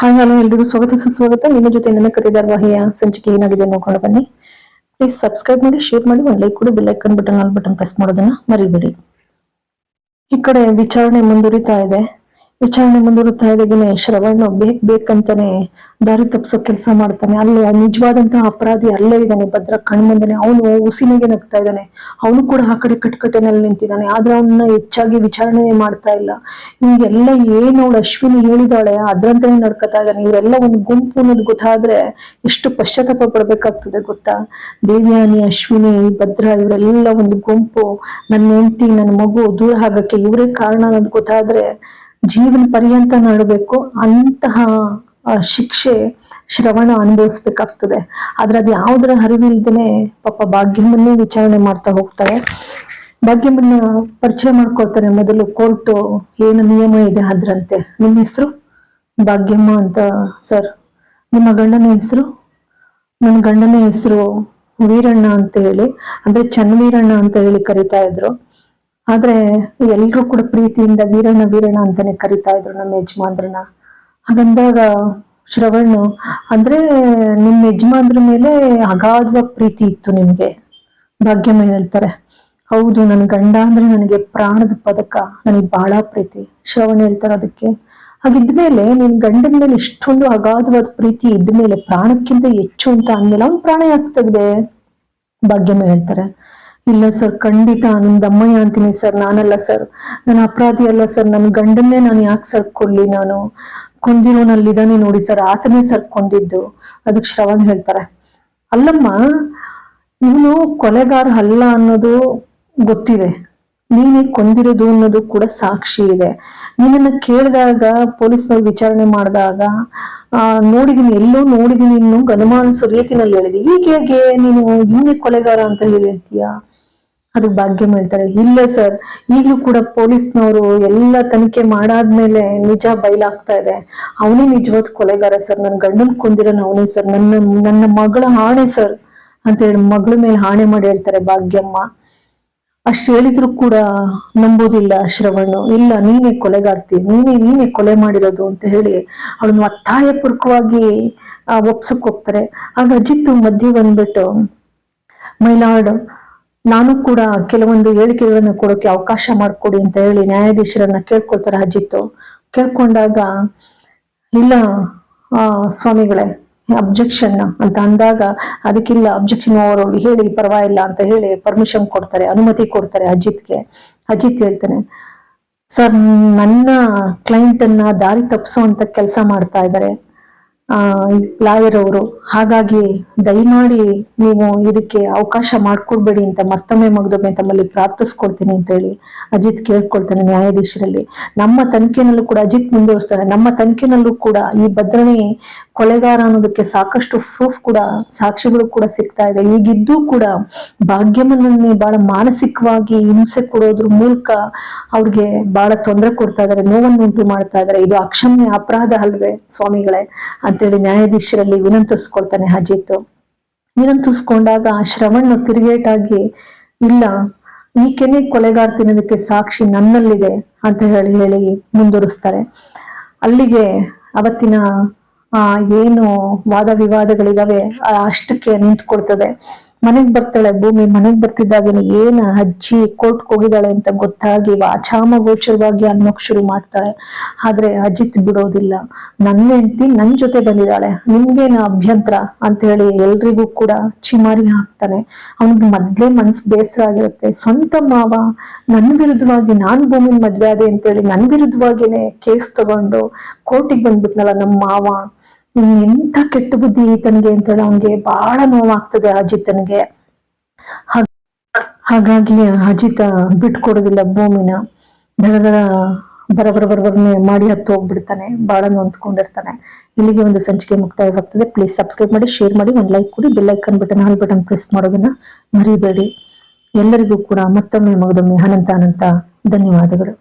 Hi hello ಎಲ್ರಿಗೂ ಸ್ವಾಗತ, ಸುಸ್ವಾಗತ. ನಿಮ್ಮ ಜೊತೆ ನನ್ನ ಕತೆ ಧಾರಾವಾಹಿಯ ಸಂಚಿಕೆ ಏನಾಗಿದೆ ನೋಡ್ಕೊಂಡು ಬನ್ನಿ. ಪ್ಲೀಸ್ ಸಬ್ಸ್ಕ್ರೈಬ್ ಮಾಡಿ ಶೇರ್ ಮಾಡಿ, ಒಂದು ಲೈಕ್ ಕೊಡಿ bell icon button all button press ಮಾಡೋದನ್ನ ಮರಿಬೇಡಿ. ಈ ಕಡೆ ವಿಚಾರಣೆ ಮುಂದುವರಿತಾ ಇದೆ. ವಿಚಾರಣೆ ಮುಂದುವರುತ್ತಾ ಇದ್ದಾಗೇನೆ ಶ್ರವಣ ಬೇಕ್ ಬೇಕಂತಾನೆ ದಾರಿ ತಪ್ಪಿಸೋ ಕೆಲಸ ಮಾಡ್ತಾನೆ. ಅಲ್ಲಿ ನಿಜವಾದಂತಹ ಅಪರಾಧಿ ಅಲ್ಲೇ ಇದ್ದಾನೆ. ಭದ್ರ ಕಣ್ಮಂದನೆ ಅವನು ಉಸಿನಿಗೆ ನಗ್ತಾ ಇದ್ದಾನೆ. ಅವನು ಕೂಡ ಆ ಕಡೆ ಕಟ್ಕಟೆನಲ್ಲಿ ನಿಂತಿದ್ದಾನೆ. ಆದ್ರೆ ಅವನ್ನ ಹೆಚ್ಚಾಗಿ ವಿಚಾರಣೆ ಮಾಡ್ತಾ ಇಲ್ಲ. ಹಿಂಗೆಲ್ಲ ಏನು ಅವಳು ಅಶ್ವಿನಿ ಹೇಳಿದಾಳೆ? ಅದ್ರಂತಾನೆ ನಡ್ಕೊತಾ ಇದ್ದಾನೆ. ಇವರೆಲ್ಲ ಒಂದು ಗುಂಪು ಅನ್ನೋದು ಗೊತ್ತಾದ್ರೆ ಎಷ್ಟು ಪಶ್ಚಾತ್ತಾಪ ಪಡ್ಬೇಕಾಗ್ತದೆ ಗೊತ್ತಾ? ದೇವ್ಯಾನಿ, ಅಶ್ವಿನಿ, ಭದ್ರ ಇವರೆಲ್ಲ ಒಂದು ಗುಂಪು. ನನ್ನ ಹೆಂಡತಿ, ನನ್ನ ಮಗು ದೂರ ಆಗಕ್ಕೆ ಇವರೇ ಕಾರಣ ಅನ್ನೋದು ಗೊತ್ತಾದ್ರೆ ಜೀವನ ಪರ್ಯಂತ ನಡಬೇಕು, ಅಂತಹ ಶಿಕ್ಷೆ ಶ್ರವಣ ಅನುಭವಿಸ್ಬೇಕಾಗ್ತದೆ. ಆದ್ರೆ ಅದು ಯಾವುದರ ಹರಿವಿಲ್ದೇನೆ ಪಾಪ ಭಾಗ್ಯಮ್ಮನ್ನೇ ವಿಚಾರಣೆ ಮಾಡ್ತಾ ಹೋಗ್ತಾರೆ. ಭಾಗ್ಯಮ್ಮನ್ನ ಪರಿಚಯ ಮಾಡ್ಕೊಳ್ತಾರೆ ಮೊದಲು ಕೋರ್ಟ್ ಏನು ನಿಯಮ ಇದೆ ಅದ್ರಂತೆ. ನಿಮ್ಮ ಹೆಸರು? ಭಾಗ್ಯಮ್ಮ ಅಂತ, ಸರ್. ನಿಮ್ಮ ಗಂಡನ ಹೆಸರು? ನನ್ನ ಗಂಡನ ಹೆಸರು ವೀರಣ್ಣ ಅಂತ ಹೇಳಿ, ಅಂದ್ರೆ ಚನ್ನವೀರಣ್ಣ ಅಂತ ಹೇಳಿ ಕರಿತಾ ಇದ್ರು. ಆದ್ರೆ ಎಲ್ರೂ ಕೂಡ ಪ್ರೀತಿಯಿಂದ ವೀರಣ್ಣ ವೀರಣ್ಣ ಅಂತಾನೆ ಕರಿತಾ ಇದ್ರು ನಮ್ಮ ಯಜಮಾನ್ರನ್ನ. ಹಾಗಂದಾಗ ಶ್ರವಣ್, ಅಂದ್ರೆ ನಿಮ್ಮ ಯಜಮಾನ್ರ ಮೇಲೆ ಅಗಾಧವಾದ ಪ್ರೀತಿ ಇತ್ತು ನಿಮ್ಗೆ, ಭಾಗ್ಯಮ್ಮ ಹೇಳ್ತಾರೆ. ಹೌದು, ನನ್ನ ಗಂಡ ಅಂದ್ರೆ ನನಗೆ ಪ್ರಾಣದ ಪದಕ, ನನಗೆ ಬಹಳ ಪ್ರೀತಿ, ಶ್ರವಣ್ ಹೇಳ್ತಾರೆ ಅದಕ್ಕೆ. ಹಾಗಿದ್ಮೇಲೆ ನಿನ್ ಗಂಡನ ಮೇಲೆ ಇಷ್ಟೊಂದು ಅಗಾಧವಾದ ಪ್ರೀತಿ ಇದ್ಮೇಲೆ ಪ್ರಾಣಕ್ಕಿಂತ ಹೆಚ್ಚು ಅಂತ ಅಂದ್ಮೇಲೆ ಅವ್ನ್ ಪ್ರಾಣ ಯಾಕೆ ತೆಗ್ದೆ, ಭಾಗ್ಯಮ್ಮ ಹೇಳ್ತಾರೆ. ಇಲ್ಲ ಸರ್, ಖಂಡಿತ ನನ್ ದಮ್ಮಯ್ಯ ಅಂತೀನಿ ಸರ್, ನಾನಲ್ಲ ಸರ್. ನಾನು ಅಪರಾಧಿ ಅಲ್ಲ ಸರ್, ನನ್ನ ಗಂಡನ್ನೇ ನಾನು ಯಾಕೆ ಸರ್ ಕೊಲ್ಲಿ ನಾನು? ಕೊಂದಿರೋನಲ್ಲಿದ್ದಾನೆ ನೋಡಿ ಸರ್, ಆತನೇ ಸರ್ ಕೊಂದಿದ್ದು ಅದಕ್ಕೆ ಶ್ರವಣ್ ಹೇಳ್ತಾರೆ. ಅಲ್ಲಮ್ಮ, ಇವನು ಕೊಲೆಗಾರ ಅಲ್ಲ ಅನ್ನೋದು ಗೊತ್ತಿದೆ. ನೀನೇ ಕೊಂದಿರೋದು ಅನ್ನೋದು ಕೂಡ ಸಾಕ್ಷಿ ಇದೆ. ನಿನ್ನನ್ನ ಕೇಳಿದಾಗ, ಪೊಲೀಸ್ನವ್ರು ವಿಚಾರಣೆ ಮಾಡಿದಾಗ ನೋಡಿದೀನಿ, ಎಲ್ಲೋ ನೋಡಿದೀನಿ, ಇನ್ನು ಅನುಮಾನಿಸೋ ರೀತಿನಲ್ಲಿ ಹೇಳಿದೆ. ಈಗ ಹೇಗೆ ನೀನು ಇವನೇ ಕೊಲೆಗಾರ ಅಂತ ಹೇಳಿ ಹೇಳ್ತೀಯಾ ಅದಕ್ಕೆ ಭಾಗ್ಯ ಹೇಳ್ತಾರೆ ಇಲ್ಲ ಸರ್, ಈಗಲೂ ಕೂಡ ಪೊಲೀಸ್ನವರು ಎಲ್ಲ ತನಿಖೆ ಮಾಡಾದ್ಮೇಲೆ ನಿಜ ಬಯಲಾಗ್ತಾ ಇದೆ. ಅವನೇ ನಿಜವಾದ ಕೊಲೆಗಾರ ಸರ್. ನನ್ನ ಗಂಡನ್ ಕೊಂದಿರೋನು ಅವನೇ ಸರ್. ನನ್ನ ನನ್ನ ಮಗಳ ಹಾಣೆ ಸರ್ ಅಂತ ಹೇಳಿ ಮಗಳ ಮೇಲೆ ಹಾಣೆ ಮಾಡಿ ಹೇಳ್ತಾರೆ ಭಾಗ್ಯಮ್ಮ. ಅಷ್ಟು ಹೇಳಿದ್ರು ಕೂಡ ನಂಬೋದಿಲ್ಲ ಶ್ರವಣ್. ಇಲ್ಲ, ನೀನೇ ಕೊಲೆಗಾರ್ತಿ. ನೀನೇ ನೀನೇ ಕೊಲೆ ಮಾಡಿರೋದು ಅಂತ ಹೇಳಿ ಅವಳನ್ನು ಒತ್ತಾಯಪೂರ್ವಕವಾಗಿ ಒಪ್ಸಕ್ ಹೋಗ್ತಾರೆ. ಆಗ ಅಜಿತ್ ಮಧ್ಯೆ ಬಂದ್ಬಿಟ್ಟು, ಮೈಲಾರ್ಡ್ ನಾನು ಕೂಡ ಕೆಲವೊಂದು ಹೇಳಿಕೆಗಳನ್ನು ಕೊಡೋಕೆ ಅವಕಾಶ ಮಾಡಿಕೊಡಿ ಅಂತ ಹೇಳಿ ನ್ಯಾಯಾಧೀಶರನ್ನ ಕೇಳ್ಕೊಳ್ತಾರೆ ಅಜಿತ್ ಕೇಳ್ಕೊಂಡಾಗ, ಇಲ್ಲ ಸ್ವಾಮಿಗಳೇ ಅಬ್ಜೆಕ್ಷನ್ ಅಂತ ಅಂದಾಗ, ಅದಕ್ಕಿಲ್ಲ ಅಬ್ಜೆಕ್ಷನ್ ಅವರು ಹೇಳಿ ಪರವಾಗಿಲ್ಲ ಅಂತ ಹೇಳಿ ಪರ್ಮಿಷನ್ ಕೊಡ್ತಾರೆ, ಅನುಮತಿ ಕೊಡ್ತಾರೆ ಅಜಿತ್ಗೆ. ಅಜಿತ್ ಹೇಳ್ತಾನೆ, ಸರ್, ನನ್ನ ಕ್ಲೈಂಟ್ ಅನ್ನ ದಾರಿ ತಪ್ಪಿಸುವಂತ ಕೆಲಸ ಮಾಡ್ತಾ ಇದ್ದಾರೆ. ಲಾಯರ್ ಅವರು ಹಾಗಾಗಿ ದಯಮಾಡಿ ನೀವು ಇದಕ್ಕೆ ಅವಕಾಶ ಮಾಡ್ಕೊಡ್ಬೇಡಿ ಅಂತ ಮತ್ತೊಮ್ಮೆ ಮಗದೊಮ್ಮೆ ತಮ್ಮಲ್ಲಿ ಪ್ರಾರ್ಥಿಸ್ಕೊಡ್ತೀನಿ ಅಂತ ಹೇಳಿ ಅಜಿತ್ ಕೇಳ್ಕೊಳ್ತಾನೆ ನ್ಯಾಯಾಧೀಶರಲ್ಲಿ. ನಮ್ಮ ತನಿಖೆನಲ್ಲೂ ಕೂಡ, ಅಜಿತ್ ಮುಂದುವರಿಸ್ತಾನೆ ನಮ್ಮ ತನಿಖೆನಲ್ಲೂ ಕೂಡ ಈ ಭದ್ರಣಿ ಕೊಲೆಗಾರ ಅನ್ನೋದಕ್ಕೆ ಸಾಕಷ್ಟು ಪ್ರೂಫ್ ಕೂಡ, ಸಾಕ್ಷಿಗಳು ಕೂಡ ಸಿಗ್ತಾ ಇದೆ. ಈಗಿದ್ದು ಕೂಡ ಭಾಗ್ಯಮನನ್ನೇ ಬಹಳ ಮಾನಸಿಕವಾಗಿ ಹಿಂಸೆ ಕೊಡೋದ್ರ ಮೂಲಕ ಅವ್ರಿಗೆ ಬಹಳ ತೊಂದರೆ ಕೊಡ್ತಾ ಇದಾರೆ, ನೋವನ್ನು ಉಂಟು ಮಾಡ್ತಾ ಇದಾರೆ. ಇದು ಅಕ್ಷಮ್ಯ ಅಪರಾಧ ಅಲ್ವೇ ಸ್ವಾಮಿಗಳೇ ಅಂತೇಳಿ ನ್ಯಾಯಾಧೀಶರಲ್ಲಿ ವಿನಂತಿಸ್ಕೊಳ್ತಾನೆ ಅಜಿತ್. ವಿನಂತಿಸ್ಕೊಂಡಾಗ ಶ್ರವಣ್ ತಿರುಗೇಟಾಗಿ, ಇಲ್ಲ, ಈಕೆನೆ ಕೊಲೆಗಾರ್ತಿನೋದಕ್ಕೆ ಸಾಕ್ಷಿ ನನ್ನಲ್ಲಿದೆ ಅಂತ ಹೇಳಿ ಹೇಳಿ ಮುಂದುವರಿಸ್ತಾರೆ. ಅಲ್ಲಿಗೆ ಅವತ್ತಿನ ಆ ಏನು ವಾದ ವಿವಾದಗಳಿದಾವೆ ಅಷ್ಟಕ್ಕೆ ನಿಂತ್ಕೊಳ್ತದೆ. ಮನೆಗ್ ಬರ್ತಾಳೆ, ಭೂಮಿ ಮನೆಗ್ ಬರ್ತಿದ್ದಾಗ ಏನ ಅಜ್ಜಿ ಕೋರ್ಟ್ ಹೋಗಿದ್ದಾಳೆ ಅಂತ ಗೊತ್ತಾಗಿ ವಾಚಾಮ ಗೋಚರವಾಗಿ ಅನ್ನೋಕ್ ಶುರು ಮಾಡ್ತಾಳೆ. ಆದ್ರೆ ಅಜಿತ್ ಬಿಡೋದಿಲ್ಲ. ನನ್ನ ಹೆಂಡತಿ ನನ್ ಜೊತೆ ಬಂದಿದ್ದಾಳೆ. ನಿಮ್ಗೇನ ಅಭ್ಯಂತರ? ಅಂತ ಹೇಳಿ ಎಲ್ರಿಗೂ ಕೂಡ ಚಿಮಾರಿ ಹಾಕ್ತಾನೆ. ಅವನಿಗೆ ಮೊದ್ಲೇ ಮನ್ಸ್ ಬೇಸರ ಆಗಿರುತ್ತೆ. ಸ್ವಂತ ಮಾವ, ನನ್ ವಿರುದ್ಧವಾಗಿ ನಾನ್ ಭೂಮಿನ ಮದ್ವೆ ಆದೆ ಅಂತೇಳಿ ನನ್ ವಿರುದ್ಧವಾಗಿನೇ ಕೇಸ್ ತಗೊಂಡು ಕೋರ್ಟಿಗೆ ಬಂದ್ಬಿಟ್ನಲ್ಲ ನಮ್ಮ ಮಾವ. ಎಂತ ಕೆಟ್ಟ ಬುದ್ಧಿ ಈತನಿಗೆ ಅಂತೇಳಿ ಅವನಿಗೆ ಬಹಳ ನೋವಾಗ್ತದೆ ಅಜಿತನಿಗೆ ಹಾಗಾಗಿ ಅಜಿತ ಬಿಟ್ಕೊಡೋದಿಲ್ಲ ಭೂಮಿನ. ಬರ ಬರ ಬರ ಬರಬರನೆ ಮಾಡಿ ಹತ್ತು ಹೋಗ್ಬಿಡ್ತಾನೆ ಬಹಳ ನೊಂದ್ಕೊಂಡಿರ್ತಾನೆ ಇಲ್ಲಿಗೆ ಒಂದು ಸಂಚಿಕೆ ಮುಕ್ತಾಯವಾಗ್ತದೆ. ಪ್ಲೀಸ್ ಸಬ್ಸ್ಕ್ರೈಬ್ ಮಾಡಿ ಶೇರ್ ಮಾಡಿ, ಒಂದು ಲೈಕ್ ಕೊಡಿ bell icon button all button press ಮಾಡೋದನ್ನ ಮರಿಬೇಡಿ. ಎಲ್ಲರಿಗೂ ಕೂಡ ಮತ್ತೊಮ್ಮೆ ಮಗದೊಮ್ಮೆ ಅನಂತ ಅನಂತ ಧನ್ಯವಾದಗಳು.